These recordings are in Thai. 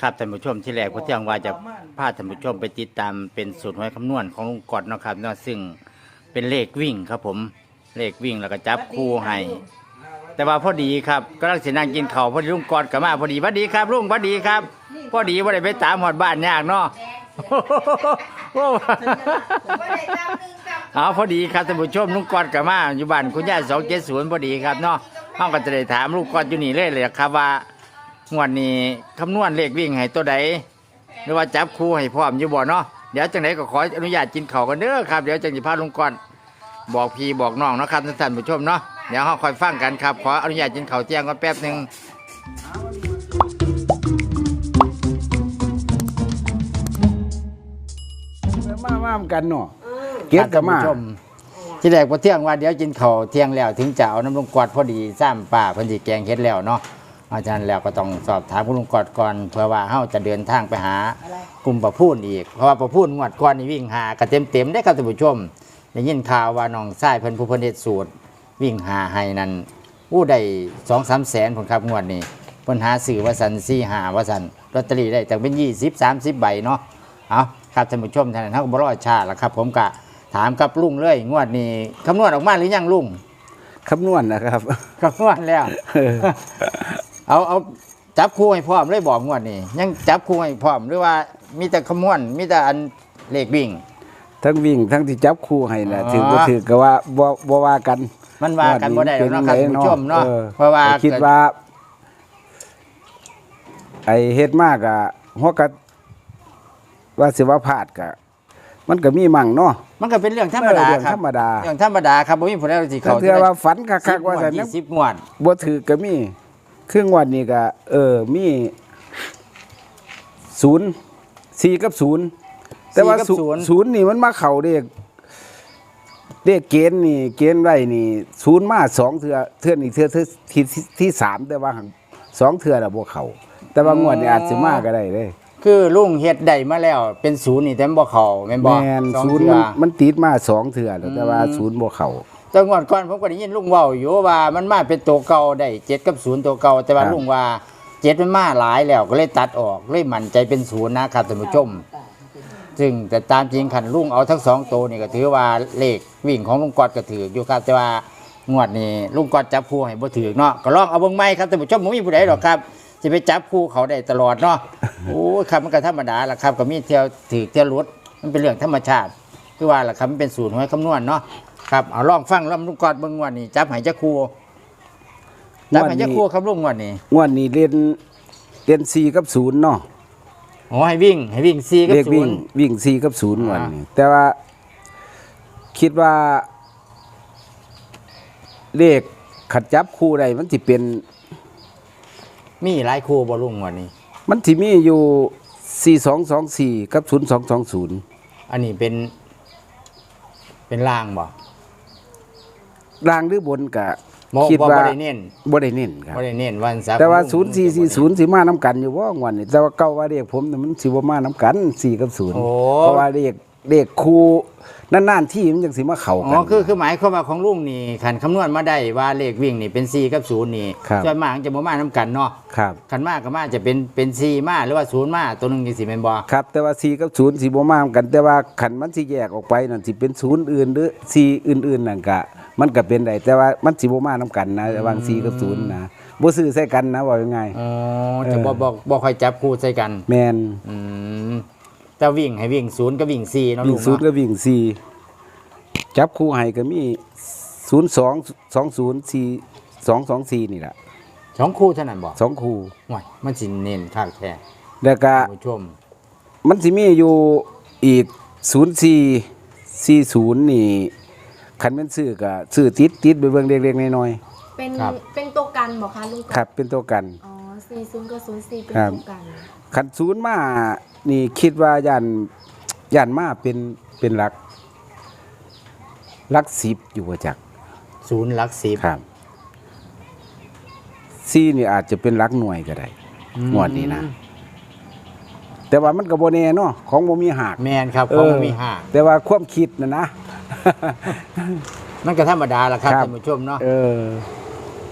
ครับท่านผู้ชมที่แรกพระเที่ยงว่าจะพาท่านผู้ชมไปติดตามเป็นสูตรหวยคำนวณของลุงกอดเนาะครับเนาะซึ่งเป็นเลขวิ่งครับผมเลขวิ่งแล้วก็จับคู่ให้แต่ว่าพอดีครับก็ลังเสินั่งกินข้าวพอดีลุงกอดก็มาพอดีพอดีครับลุงพอดีครับพอดีว่าได้ไปตามหอดบ้านยากเนาะโอ้เอาพอดีครับท่านผู้ชมลุงกอดก็มาอยู่บ้านคุณย่าสองเจ็ดศูนย์พอดีครับเนาะเฮาก็จะได้ถามลุงกอดอยู่นี่เลยเลยครับว่า งวดนี้คำนวณเลขวิ่งให้ตัวใดหรือว่าจับคู่ให้พร้อมอยู่บ่เนาะเดี๋ยวจังไดก็ขออนุญาตกินข้าวกันเด้อครับเดี๋ยวจังสิพาลุงกอดบอกพี่บอกน้องเนาะครับท่านผู้ชมเนาะเดี๋ยวเฮาคอยฟังกันครับขออนุญาตกินข้าวเที่ยงก่อนแป๊บหนึง มามากันเนาะเก็บกับมาท่นผู้ชที่แรกพอเที่ยงว่าเดี๋ยวกินข้าวเที่ยงแล้วถึงจะเอาน้ำลุงกอดพอดีซ้ำป่าเพิ่นสิแกงเฮ็ดแล้วเนาะ อาจารย์แล้วก็ต้องสอบถามคุณลุงกอดก่อนเพื่อว่าเฮาจะเดินทางไปหากลุ่มประพูนอีก เพราะว่าประพูนงวดก่อนนี่วิ่งหากระเต็มเต็มๆได้อครับท่านผู้ชมได้ยินข่าวว่าน้องชายเพิ่นผู้เพิ่นเฮ็ดสูตร วิ่งหาให้นั่นอู้ได้2-3แสนผลครับงวดนี้เพิ่นหาซื้อว่าสัน4 5ว่าสันลอตเตอรี่ได้ตั้งเป็น20 30ใบเนาะเอาครับท่านผู้ชมท่านนั้นเฮาก็บ่รอช้าแล้วครับ ผมก็ถามกับลุงเลยงวดนี้คำนวณออกมาหรือยังลุงคำนวณนะครับคำนวณแล้ว เอาเอาจับคู่ให้พร้อมเลยบอกงวดนี้ยังจับคู่ให้พร้อมหรือว่ามีแต่คำนวณมีแต่อันเลขวิ่ง ทั้งวิ่งทั้งที่จับคู่ให้นะอ๋อ ถือบ่ถือก็ว่าบ่บ่ว่ากันมันว่ากันบ่ได้หรอกเนาะครับท่านผู้ชมเนาะออเพราะว่าแต่คิดว่า ไอ้เฮ็ดมากอะหัวกะว่าสิว่าพลาดกะ มันก็มีมั่งเนาะ มันก็เป็นเรื่องธรรมดาเรื่องครับธรรมดา เรื่องธรรมดาครับบ่มีผู้ใดสิถ้าเขาเทื่อว่าฝันคักๆว่าแต่แต่ยี่นั้นสิบงวด บ่ถือก็มี ครึ่งวันนี้ก็เออมีศูนย์สี่กับศูนย์แต่ว่าสี่กับศูศูนย์ศูนย์นี่มันมาเข่าเด็กเด็กเกณฑ์นี่เกณฑ์ไว้นี่ศูนย์มาสองเทือเทือนี่เทือที่ที่ที่สามแต่ว่าหั่นสองเทือละบ่เข่าแต่ว่างวดนี้อาจสิมาก็ได้เลยคือลุงเฮ็ดได้มาแล้ว เป็นศูนย์นี่แต่มันบ่เข้าแม่นบ่แม่นสองศูนย์เทื่มัอนมันติดมาสองเทือแล้วแต่ว่าอืมศูนย์บ่เข่า แต่งวดก่อนผมก็ได้ยินลุงเว้าอยู่ว่ามันมาเป็นตัวเก่าได้เจ็ดกับศูนย์ตัวเก่าแต่ว่าครับ ลุงว่าเจ็ดมันมาหลายแล้วก็เลยตัดออกเลยมั่นใจเป็นศูนย์นะครับท่านผู้ชม ซึ่งแต่ตามจริงขันลุงเอาทั้งสองตัวนี่ก็ถือว่าเลขวิ่งของลุงกอดก็ถืออยู่ครับแต่ว่างวดนี้ลุงกอดจับคู่ให้บ่ถือเนาะก็ลองเอาเบิ่งใหม่ครับท่านผู้ชมบ่มีผู้ใดหรอกครับจะไปจับคู่เขาได้ตลอดเนาะโอ้ยครับมันก็ธรรมดาล่ะครับก็มีเที่ยวถือเที่ยวรุดมันเป็นเรื่องธรรมชาติคือว่าล่ะครับมันเป็นสูตรหวยคำนวณเนาะ ครับเอาลองฟังลำลุงกอดเบิ่งงวดนี้จับให้จักคู่จับให้จักคู่ครับลุงงวดนี้งวดนี้เรียนเรียนสี่กับศูนย์เนาะโอ้ให้วิ่ง ให้วิ่ง4กับเลขวิ่ง0วิ่งสี่กับศูนย์อ่าวันนี้แต่ว่าคิดว่า เลขขัดจับคู่ใดมันสิเป็น มีหลายคู่บ่ลุงงวดนี้ มันสิมีอยู่สี่สองสองสี่กับศูนย์สองสองศูนย์อันนี้เป็นเป็นล่างบ่ ล่างหรือบนกะบ่คิดบ่ว่าบ่ได้เน้น บ่ได้เน้นครับ บ่ได้เน้นวันเสาร์แต่ว่าศูนย์สี่สี่ศูนย์สิมาน้กันอยู่ว่างวันนี้แต่ว่าเก้าว่าเลขผมน่ะมันสิบ่มาน้กันสี่กับศูนย์โอ้ เพราะว่าเลขเลขคู่นานๆที่มันจังสิมาเข้าอ๋กัอน คือคือหมายความว่าของลุงนี่ขันคำนวณมาได้ว่าเลขวิ่งนี่เป็น4กับ0นี่ครับ ส่วนมากจะบ่มานํกันเนาะครับ ขันมากก็มาจะเป็นเป็น4มาหรือว่า0มาตัวหนึงจังซี่แม่นบ่ ครับแต่ว่า4กับ0สิบ่มามกัน แต่ว่าขันมันสิแยกออกไปนั่นสิเป็นศูนย์อื่นหรือ4อื่นๆนั่นก็ มันก็เป็นได้แต่ว่ามันสิบ่มานํกันนะระหว่าง4กับ0นะบ่ซื้อใส่กันนะว่ายังไงอ๋อจะบ่บ่บ่ค่อยจับคู่ใส่กัน แม่นอืมแต่วิ่งให้วิ่ง0กับวิ่ง4เนาะวิ่ลุงงศูนย์เนาะก็วิ่ง4จับคู่ให้ก็มี 02 20 4 2 2 4 นี่ล่ะสองคู่เท่านั้นบ่สองคู่ห่วยมันสิเน้นคักแท้แล้วก็ท่านผู้ชม มันสิมีอยู่อีก04 40นี่ คันแม่นซื้อก็ซื้อติดติดไปเบิ่งเล็กๆน้อยเป็นเป็นตัวกันบอกคะลุงๆครับ เป็นตัวกัน อ๋อสี่ศูนย์กับศูนย์สี่เป็นครับ ตัวกันขันศูนย์มานี่คิดว่าย่านย่านมาเป็นเป็นหลักหลักสิบอยู่ว่าจักศูนย์หลักสิบครับซีนี่อาจจะเป็นหลักหน่วยก็ได้งวดนี้นะ แต่ว่ามันก็บ่แน่เนาะของบ่มีหัก แมนครับของมันมีห้าแต่ว่าความคิดนะนะ มันก็ธรรมดาละครับครับ ท่านผู้ชมเนาะเออ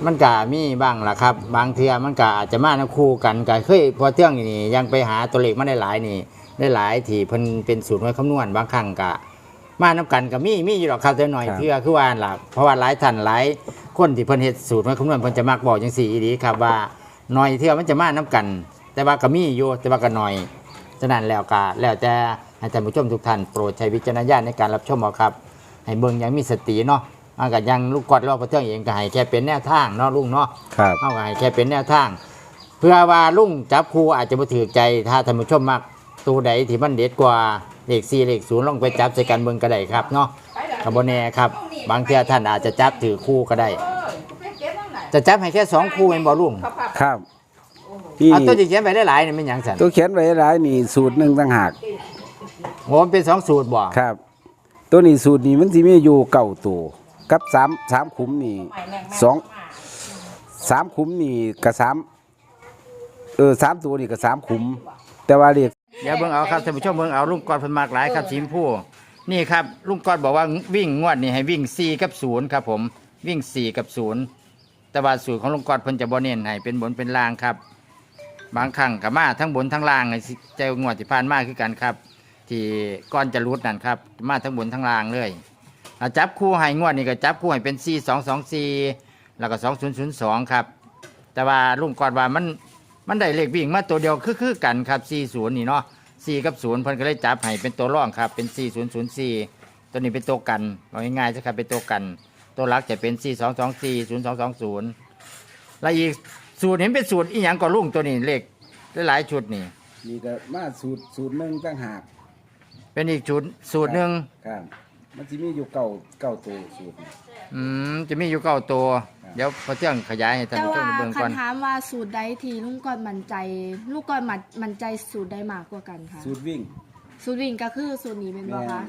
มันก็มีบ้างล่ะครับ บางเทื่อมันก็อาจจะมานํคู่กันก็เคยพอเที่ยงนี่ยังไปหาตัวเลขมาได้หลายนี่ ได้หลายที่เพิ่นเป็นสูตรไว้คำนวณบางครั้งก็มานํกันก็มีมีอยู่หรอกครับแต่หน่อยครับ เทื่อคือว่าล่ะเพราะว่าหลายท่านหลายคนที่เพิ่นเฮ็ดสูตรไว้คำนวณเพิ่นจะมักบอกจังซี่อีหลีครับว่าหน่อยเทื่อมันจะมานํกัน แต่ว่าก็มีอยู่แต่ว่าก็น้อย ฉะนั้นแล้วก็แล้วแต่ให้ท่านผู้ชมทุกท่านโปรดใช้วิจารณญาณในการรับชมเอาครับ ให้เบิ่งอยังมีสติเนาะมันก็ยังลูกกอดรอบพระเจ้าเองก็ให้แค่เป็นแนวทางเนาะลุงเนาะครับ เอาก็ให้แค่เป็นแนวทาง เพื่อว่าลุงจับครูอาจจะบ่ถือใจถ้าท่านผู้ชมมักตัวใดที่มันเด็ดกว่าเลข4เลข0ลองไปจับใส่กันเบิ่งก็ได้ครับเนาะก็บ่แน่ครับ บางเทื่อท่านอาจจะจับถือคู่ก็ได้ จะจับให้แค่สองคู่แม่นบ่ลุงครับนี่เอาตัวที่เขียนไปได้หลายนี่มันหยังซั่นตัวเขียนไว้หลายนี่สูตรหนึ่งต่างหาก โหมันเป็นสองสูตรบ่ครับ ตัวนี้สูตรนี้มันสิมีอยู่เก่าตัวกับสามสามขุมนี่สองสามขุมนี่กับสามเออสามตัวนี่กับสามขุม แต่ว่าเรียกเดี๋ยวเบิ่งเอาครับท่านผู้ชมเบิ่งเอาลุงกอดเพิ่นมากหลายครับสีชมพูนี่ครับลุงกอดบอกว่าวิ่งงวดนี่ให้วิ่ง4กับ0ครับผมวิ่ง4กับ0แต่ว่าสูตรของลุงกอดเพิ่นจะบ่เน้นให้เป็นบนเป็นล่างครับ บางครั้งก็มาทั้งบนทั้งล่างไอ้สิเจ้างวดที่ผ่านมาคือกันครับ ที่ก่อนจะรุดนั่นครับ มาทั้งบนทั้งล่างเลยจับคู่ให้งวดนี่ก็จับคู่ให้เป็น4 2 2 4แล้วก็2002ครับ แต่ว่าลุงกอดว่ามันมันได้เลขวิ่งมาตัวเดียวคือคือกันครับ40นี่เนาะ4กับ0เพิ่นก็เลยจับให้เป็นตัวร่องครับเป็น 4004 ตัวนี้เป็นตัวกันเอาง่ายๆซะครับเป็นตัวกัน ตัวหลักจะเป็น 4224 0220 แล้วอีกสูตรเห็นเป็นสูตรอีหยังก็ลุงตัวนี้เลขหลายๆชุดนี่นี่ก็มาสูตรสูตรหนึ่งต่างหาก เป็นอีกชุดสูตรหนึ่งครับมันสิมีอยู่เก่าเก่าตัวสูตรนี่ อืมจะมีอยู่เก้าตัวเดี๋ยวพอเที่ยงขยายให้ท่านแต่ผู้ชว่ามได้เบิ่งคัก่อนนถามว่าสูตรใดที่ลุงกอนมั่นใจลูกกอนมั่นมั่นใจสูตรใดมากกว่ากันคะสูตรวิ่ง สูตรวิ่งก็คือสูตรนี้เป็นบ่แม่คะน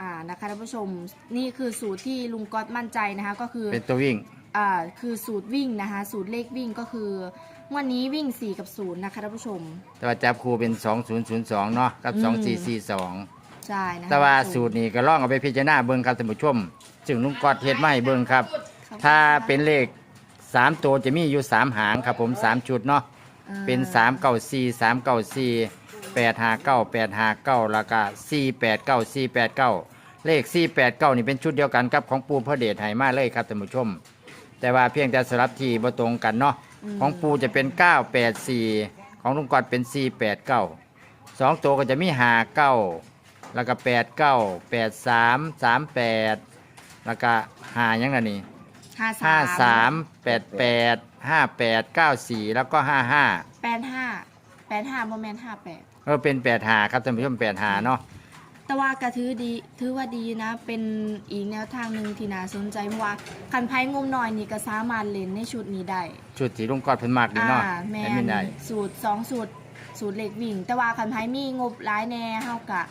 อ่านะคะท่านผู้ชมนี่คือสูตรที่ลุงกอนมั่นใจนะคะก็คือ เป็นตัววิ่ง อ่าคือสูตรวิ่งนะคะ สูตรเลขวิ่งก็คือวันนี้วิ่ง 4 กับ 0 นะคะท่านผู้ชม แต่ว่าจับคู่เป็น 2002 เนาะกับ อืม 2442 ใช่นะคะแต่ว่าสูตรนี้ก็ลองเอาไปพิจารณาเบิ่งครับท่านผู้ชมจึงลุงกอดเฮ็ดมาให้เบิ่งครับถ้าเป็นเลข3ตัวจะมีอยู่3หางครับผม3ชุดเนาะ อ่า เป็น 3 9 4 3 9 4 8 5 9 8 5 9แล้วก็4 8 9 4 8 9 เลข 4 8 9 นี่เป็นชุดเดียวกันกับของปูพระเดชไหมาเลยครับท่านผู้ชม แต่ว่าเพียงแต่สลับที่บ่ตรงกันเนาะของปูจะเป็น 9 8 4 ของลุงกอดเป็น 4 8 9สองตัวก็จะมีหาเก้า แล้วก็แปดเก้าแปดสามสามแปดแล้วก็หายังไงนี่ห้าห้าสาสามมแปดแปดห้าแปดเก้าสี่แล้วก็ห้าห้าแปดห้าแปดห้าโมเมนต์ห้าแปดเออเป็นแปดหาครับท่านผู้ชมแปดหาเนาะแต่ว่ากระถือดีถือว่าดีนะ เป็นอีกแนวทางหนึ่งที่น่าสนใจเพราะว่าคันไพ่งมหน่อยนี่ก็สามารถเล่นในชุดนี้ได้ ชุดที่ลุงกอดเพิ่นมากดีอ่าเนาะแมแอดมินนได้ สูตรสองสูตร สูตรเหล็กวิ่ง แต่ว่าคันไพ่มีงบร้ายแน่เฮากะ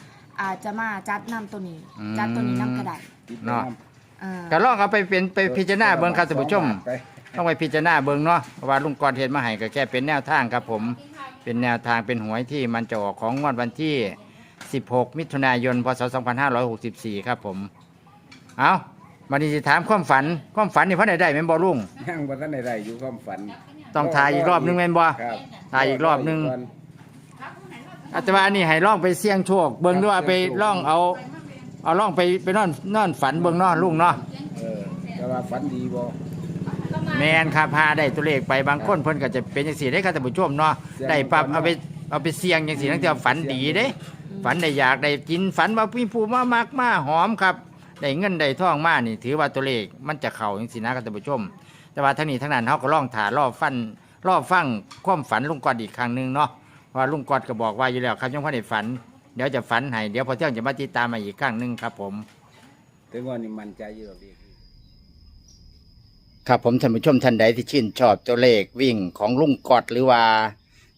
อาจจะมาจัดนำตัวนี้จัดตัวนี้นำกระไดติดเนาะ อ่าก็ลองเอาไปเป็นไปพิจารณาเบิ่งครับท่านผู้ชม ไปต้องไปพิจารณาเบิ่งเนาะเพราะว่าลุงกรเทศมาให้ก็แค่เป็นแนวทางครับผม เป็นแนวทางเป็นหวยที่มันจะออกของงวดวันที่ 16 มิถุนายน พศ 2564 ครับผม เอามาดีสิถามความฝัน ความฝันนี่เพ่อได้ได้แม่นบ่ลุง ยังบ่ทันได้ได้อยู่ความฝันต้องทายอีกรอบนึงแม่นบ่ ครับทายอีกรอบนึง อาจจะว่าอันนี้ให้ล่องไปเสี่ยงโชค เบิ่งด้วยว่าไปล่องเอา เอาล่องไปไปนอนนอนฝันเบิ่งเนาะลุงเนาะเออแต่ว่าฝันดีบ่แมนครับพาได้ตัวเลขไปบางคนเพิ่นก็จะเป็นจังซี่ได้ครับท่านผู้ชมเนาะได้ปรับเอาไปเอาไปเสี่ยงจังซี่ทั้งที่ว่าฝันดีเด้ ฝันได้อยากได้กินฝันว่าพี่ผู้มามากมาหอมครับได้เงินได้ทองมานี่ ถือว่าตัวเลขมันจะเข้าจังซี่นะครับท่านผู้ชม แต่ว่าทั้งนี้ทั้งนั้นเฮาก็ลองถ่ารอบฟันรอบฟังความฝันลุงกอดอีกครั้งหนึงเนาะ เพราะว่าลุงกอดก็บอกว่าอยู่แล้วครับยังพ่ได้ฝัน เดี๋ยวจะฝันให้เดี๋ยวพอเที่ยงจะมาติดตามมาอีกครั้งหนึงครับผม ถึงว่านี่มั่นใจอยู่ดอกเดีครับผมท่านผู้ชมท่านใดที่ชื่นชอบตัวเลขวิ่งของลุงกอดหรือว่า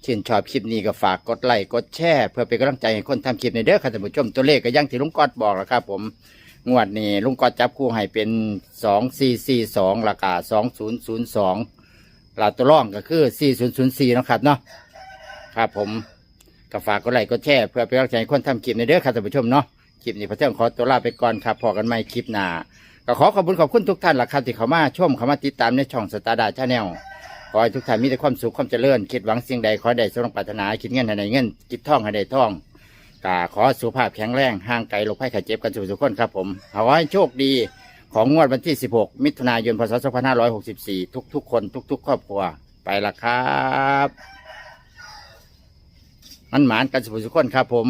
ชื่นชอบคลิปนี้ก็ฝากกดไลค์กดแชร์เพื่อเป็นกำลังใจให้คนทำคลิปในเด้อครับท่านผู้ชมตัวเลขก็อยังที่ลุงกอดบอกแล้วครับผมงวดนี้ลุงกอดจับคู่ให้เป็นสองสี่สี่สองราคาสองศูนย์ศูนย์สองลาตัวร่องก็คือสี่ศูนย์ศูนย์สี่นาะครับเนาะ ครับผมก็ฝากกดไลค์กดแชร์เพื่อเป็นกำลังใจให้คนทำคลิปในเด้อครับท่านผู้ชมเนาะคลิปนี้พระเจ้าขอตัวลาไปก่อนครับพอกันใหม่คลิปหน้าก็ขอขอบคุณขอบคุณทุกท่านล่ะครับที่เข้ามาชมเข้ามาติดตามในช่องสตาร์ดาชาแนลขอให้ทุกท่านมีแต่ความสุขความเจริญ คิดหวังสิ่งใดขอให้ได้สมปรารถนาคิดเงินให้ได้เงินคิดทองให้ได้ทองกาขอสุขภาพแข็งแรงห่างไกลโรคภัยไข้เจ็บกันสู่ทุกคนครับผมขอให้โชคดีของงวดวันที่ 16 มิถุนายนพศ2564 ทุกๆ คน ทุก ๆ ครอบครัวไปละครับ มันหมานกันสุขสุขคนครับผม